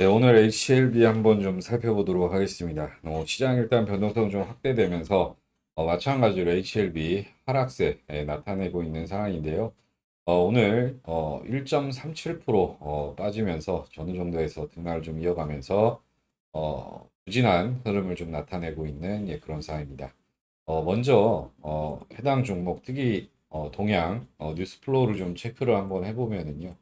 네, 오늘 HLB 한번 좀 살펴보도록 하겠습니다. 어, 시장 일단 변동성 좀 확대되면서 어, 마찬가지로 HLB 하락세 에 나타내고 있는 상황인데요. 어, 오늘 어, 1.37% 어, 빠지면서 어느 정도에서 등락을 좀 이어가면서 어, 부진한 흐름을 좀 나타내고 있는 예, 그런 상황입니다. 어, 먼저 어, 해당 종목 특히 어, 동향 어, 뉴스 플로우를 좀 체크를 한번 해보면은요.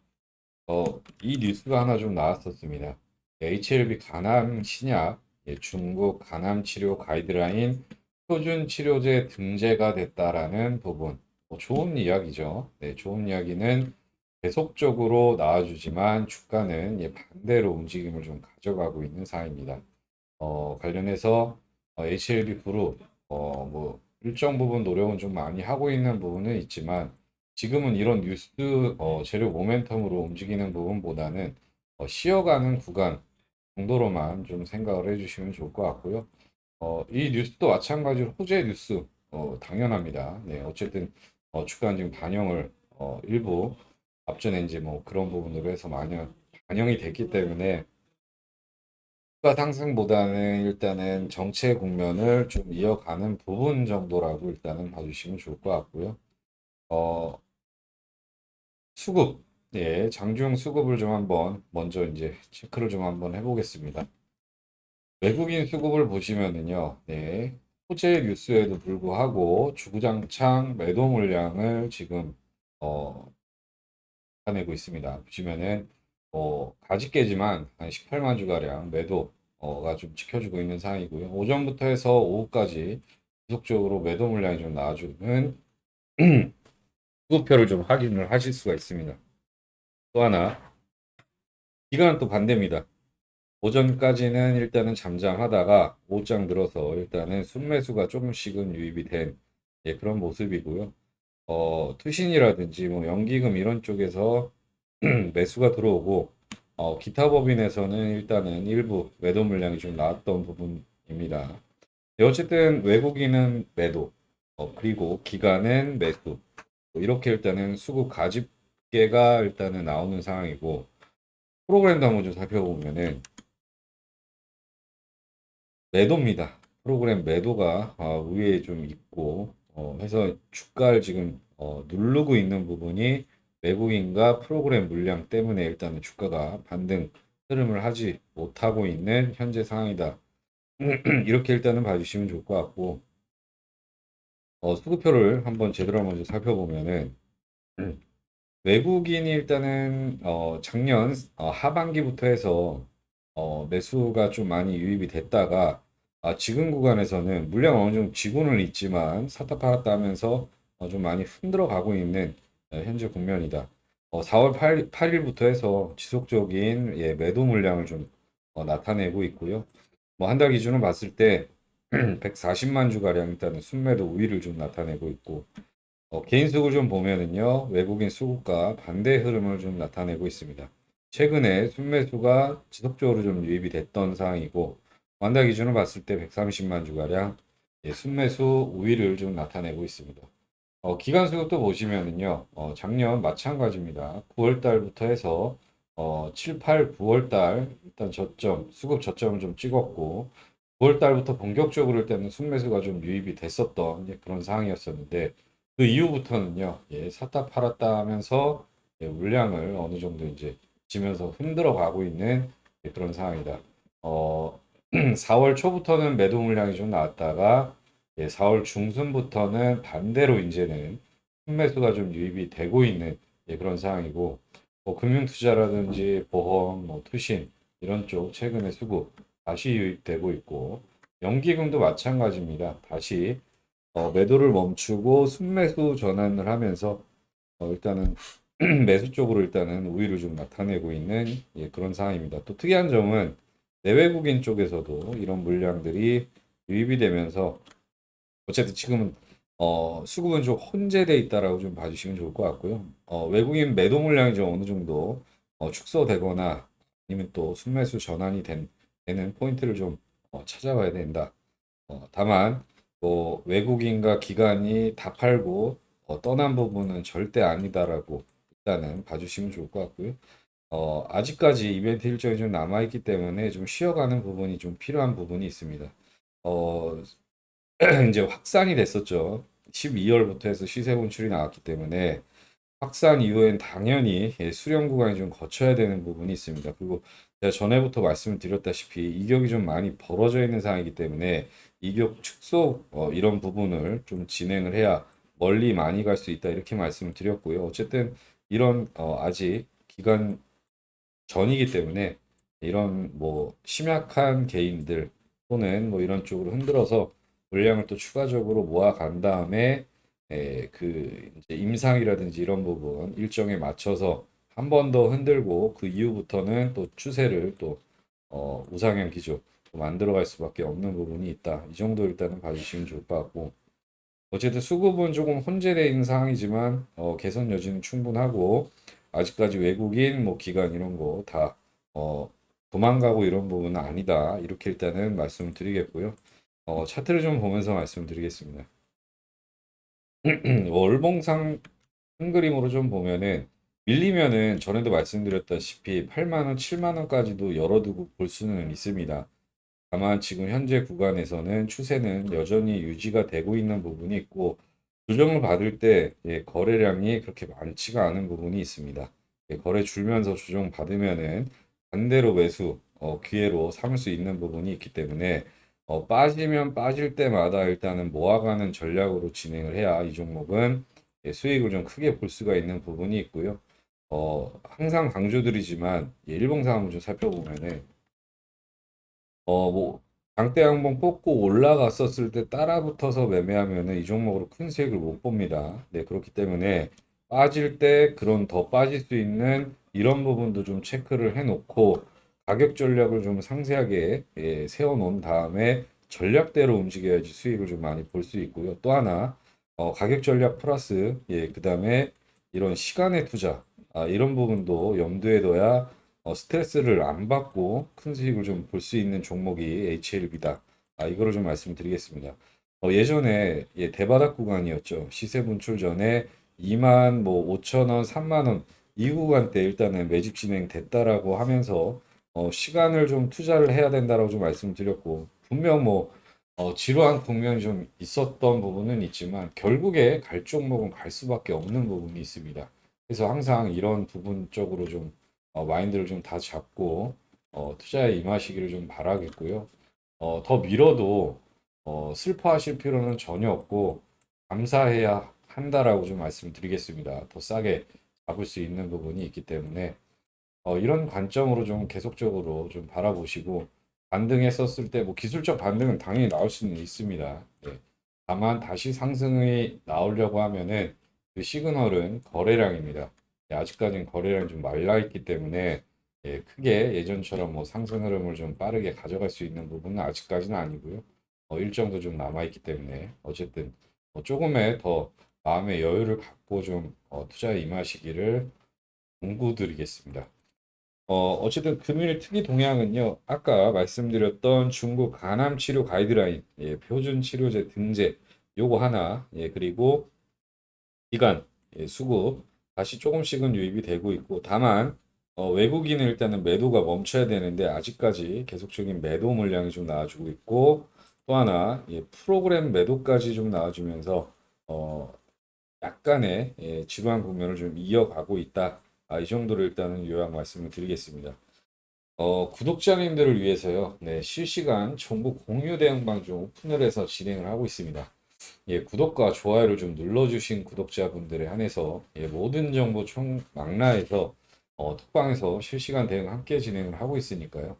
어, 이 뉴스가 하나 좀 나왔었습니다. HLB 간암 신약, 예, 중국 간암 치료 가이드라인 표준 치료제 등재가 됐다라는 부분. 뭐 좋은 이야기죠. 네, 좋은 이야기는 계속적으로 나와주지만 주가는 예, 반대로 움직임을 좀 가져가고 있는 상황입니다. 어, 관련해서 어, HLB 그룹 어, 뭐 일정 부분 노력은 좀 많이 하고 있는 부분은 있지만 지금은 이런 뉴스 어, 재료 모멘텀으로 움직이는 부분보다는 어, 쉬어가는 구간 정도로만 좀 생각을 해주시면 좋을 것 같고요. 어, 이 뉴스도 마찬가지로 호재 뉴스 어, 당연합니다. 네, 어쨌든 어, 주가는 지금 반영을 어, 일부 앞전인지 뭐 그런 부분으로 해서 많이 반영이 됐기 때문에 주가 상승보다는 일단은 정체 국면을 좀 이어가는 부분 정도라고 일단은 봐주시면 좋을 것 같고요. 어, 수급, 예, 장중 수급을 좀 한번 먼저 이제 체크를 좀 한번 해보겠습니다. 외국인 수급을 보시면은요, 네, 호재 뉴스에도 불구하고 주구장창 매도 물량을 지금 어, 나타내고 있습니다. 보시면은 어, 가지깨지만 한 18만 주가량 매도가 좀 지켜주고 있는 상황이고요. 오전부터 해서 오후까지 지속적으로 매도 물량이 좀 나와주는 수급표를 좀 확인을 하실 수가 있습니다. 또 하나, 기간은 또 반대입니다. 오전까지는 일단은 잠잠하다가 오장 들어서 일단은 순매수가 조금씩은 유입이 된 예, 그런 모습이고요. 어, 투신이라든지 뭐 연기금 이런 쪽에서 매수가 들어오고 어, 기타 법인에서는 일단은 일부 매도 물량이 좀 나왔던 부분입니다. 네, 어쨌든 외국인은 매도, 어, 그리고 기간은 매수. 뭐 이렇게 일단은 수급 가집 계가 일단은 나오는 상황이고 프로그램도 한번 좀 살펴보면은 매도입니다. 프로그램 매도가 어, 위에 좀 있고 어, 해서 주가를 지금 어, 누르고 있는 부분이 외국인과 프로그램 물량 때문에 일단은 주가가 반등 흐름을 하지 못하고 있는 현재 상황이다. 이렇게 일단은 봐주시면 좋을 것 같고 어, 수급표를 한번 제대로 먼저 살펴보면은 외국인이 일단은 어, 작년 어, 하반기부터 해서 어, 매수가 좀 많이 유입이 됐다가 아, 지금 구간에서는 물량 어느 정도 지고는 있지만 샀다 팔았다 하면서 어, 좀 많이 흔들어 가고 있는 어, 현재 국면이다. 어, 4월 8, 8일부터 해서 지속적인 예, 매도 물량을 좀 어, 나타내고 있고요. 뭐 한 달 기준으로 봤을 때 140만 주가량 일단은 순매도 우위를 좀 나타내고 있고 어, 개인 수급을 좀 보면은요 외국인 수급과 반대 흐름을 좀 나타내고 있습니다. 최근에 순매수가 지속적으로 좀 유입이 됐던 상황이고 완달 기준으로 봤을 때 130만 주가량 예, 순매수 우위를 좀 나타내고 있습니다. 어, 기간 수급도 보시면은요 어, 작년 마찬가지입니다. 9월 달부터 해서 어, 7, 8, 9월 달 일단 저점 수급 저점을 좀 찍었고 9월 달부터 본격적으로 일단은 순매수가 좀 유입이 됐었던 예, 그런 상황이었었는데 그 이후부터는요 예, 샀다 팔았다 하면서 예, 물량을 어느 정도 이제 지면서 흔들어 가고 있는 예, 그런 상황이다. 어, 4월 초부터는 매도 물량이 좀 나왔다가 예, 4월 중순부터는 반대로 이제는 순매수가 좀 유입이 되고 있는 예, 그런 상황이고 뭐 금융 투자라든지 보험, 뭐 투신 이런 쪽 최근에 수급 다시 유입되고 있고 연기금도 마찬가지입니다. 다시 어, 매도를 멈추고 순매수 전환을 하면서 어, 일단은 매수 쪽으로 일단은 우위를 좀 나타내고 있는 예, 그런 상황입니다. 또 특이한 점은 내외국인 쪽에서도 이런 물량들이 유입이 되면서 어쨌든 지금은 어, 수급은 좀 혼재돼 있다라고 좀 봐주시면 좋을 것 같고요. 어, 외국인 매도 물량이 좀 어느 정도 어, 축소되거나 아니면 또 순매수 전환이 된, 되는 포인트를 좀 어, 찾아봐야 된다. 어, 다만 뭐 외국인과 기관이 다 팔고 어, 떠난 부분은 절대 아니다라고 일단은 봐주시면 좋을 것 같고요. 어, 아직까지 이벤트 일정이 좀 남아있기 때문에 좀 쉬어가는 부분이 좀 필요한 부분이 있습니다. 어, 이제 확산이 됐었죠. 12월부터 해서 시세 분출이 나왔기 때문에 확산 이후엔 당연히 예, 수렴 구간이 좀 거쳐야 되는 부분이 있습니다. 그리고 제가 전에부터 말씀을 드렸다시피 이격이 좀 많이 벌어져 있는 상황이기 때문에 이격 축소 어, 이런 부분을 좀 진행을 해야 멀리 많이 갈 수 있다 이렇게 말씀을 드렸고요. 어쨌든 이런 어, 아직 기간 전이기 때문에 이런 뭐 심약한 개인들 또는 뭐 이런 쪽으로 흔들어서 물량을 또 추가적으로 모아간 다음에 에, 그 이제 임상이라든지 이런 부분 일정에 맞춰서 한 번 더 흔들고 그 이후부터는 또 추세를 또 어, 우상향 기조 또 만들어갈 수밖에 없는 부분이 있다. 이 정도 일단은 봐주시면 좋을 것 같고 어쨌든 수급은 조금 혼재되어 있는 상황이지만 어, 개선 여지는 충분하고 아직까지 외국인 뭐 기관 이런 거다 어, 도망가고 이런 부분은 아니다. 이렇게 일단은 말씀을 드리겠고요. 어, 차트를 좀 보면서 말씀을 드리겠습니다. 월봉상 큰 그림으로 좀 보면은 밀리면은 전에도 말씀드렸다시피 8만 원, 7만 원까지도 열어두고 볼 수는 있습니다. 다만 지금 현재 구간에서는 추세는 여전히 유지가 되고 있는 부분이 있고 조정을 받을 때 예, 거래량이 그렇게 많지가 않은 부분이 있습니다. 예, 거래 줄면서 조정 받으면은 반대로 매수 어, 기회로 삼을 수 있는 부분이 있기 때문에 어, 빠지면 빠질 때마다 일단은 모아가는 전략으로 진행을 해야 이 종목은 예, 수익을 좀 크게 볼 수가 있는 부분이 있고요. 어, 항상 강조드리지만 예, 일봉상 한번 좀 살펴보면은 어, 뭐 장대 한번 뽑고 올라갔었을 때 따라붙어서 매매하면은 이 종목으로 큰 수익을 못 봅니다. 네, 그렇기 때문에 빠질 때 그런 더 빠질 수 있는 이런 부분도 좀 체크를 해놓고 가격 전략을 좀 상세하게 예, 세워놓은 다음에 전략대로 움직여야지 수익을 좀 많이 볼 수 있고요. 또 하나 어, 가격 전략 플러스 예, 그 다음에 이런 시간의 투자 아, 이런 부분도 염두에 둬야 어, 스트레스를 안 받고 큰 수익을 좀 볼 수 있는 종목이 HLB다. 아, 이거를 좀 말씀드리겠습니다. 어, 예전에 예, 대바닥 구간이었죠. 시세 분출 전에 2만 뭐 5천 원, 3만 원 이 구간 때 일단은 매집 진행 됐다라고 하면서 어, 시간을 좀 투자를 해야 된다라고 좀 말씀드렸고 분명 뭐 어, 지루한 국면이 좀 있었던 부분은 있지만 결국에 갈 종목은 갈 수밖에 없는 부분이 있습니다. 그래서 항상 이런 부분 쪽으로 좀 어, 마인드를 좀 다 잡고 어, 투자에 임하시기를 좀 바라겠고요. 어, 더 밀어도 어, 슬퍼하실 필요는 전혀 없고 감사해야 한다라고 좀 말씀드리겠습니다. 더 싸게 잡을 수 있는 부분이 있기 때문에 어, 이런 관점으로 좀 계속적으로 좀 바라보시고 반등했었을 때 뭐 기술적 반등은 당연히 나올 수는 있습니다. 네. 다만 다시 상승이 나오려고 하면은 그 시그널은 거래량입니다. 예, 아직까지는 거래량이 좀 말라 있기 때문에 예, 크게 예전처럼 뭐 상승 흐름을 좀 빠르게 가져갈 수 있는 부분은 아직까지는 아니고요. 어, 일정도 좀 남아 있기 때문에 어쨌든 뭐 조금의 더 마음의 여유를 갖고 좀 어, 투자에 임하시기를 공구드리겠습니다. 어, 어쨌든 금일 특이 동향은요, 아까 말씀드렸던 중국 간암 치료 가이드라인, 예, 표준 치료제 등재, 요거 하나, 예, 그리고 기간, 예, 수급, 다시 조금씩은 유입이 되고 있고, 다만, 어, 외국인은 일단은 매도가 멈춰야 되는데, 아직까지 계속적인 매도 물량이 좀 나와주고 있고, 또 하나, 예, 프로그램 매도까지 좀 나와주면서, 어, 약간의 예, 지루한 국면을 좀 이어가고 있다. 아, 이 정도로 일단은 요약 말씀을 드리겠습니다. 어, 구독자님들을 위해서요. 네, 실시간 정보 공유 대응 방송 오픈을 해서 진행을 하고 있습니다. 예, 구독과 좋아요를 좀 눌러주신 구독자분들에 한해서 예, 모든 정보 총 망라해서 어, 톡방에서 실시간 대응 함께 진행을 하고 있으니까요.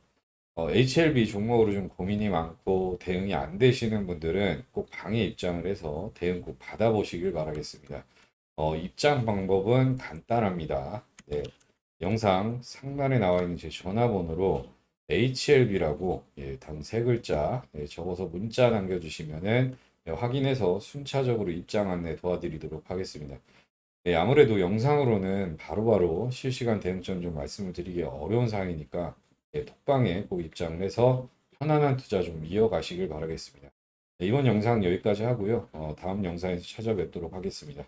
어, HLB 종목으로 좀 고민이 많고 대응이 안 되시는 분들은 꼭 방에 입장을 해서 대응 꼭 받아보시길 바라겠습니다. 어, 입장 방법은 간단합니다. 네, 영상 상단에 나와 있는 제 전화번호로 HLB라고 예, 단세 글자 예, 적어서 문자 남겨주시면은 예, 확인해서 순차적으로 입장 안내 도와드리도록 하겠습니다. 네, 아무래도 영상으로는 바로바로 실시간 대응점 좀 말씀을 드리기 어려운 상황이니까 예, 톡방에 꼭 입장을 해서 편안한 투자 좀 이어가시길 바라겠습니다. 네, 이번 영상 여기까지 하고요. 어, 다음 영상에서 찾아뵙도록 하겠습니다.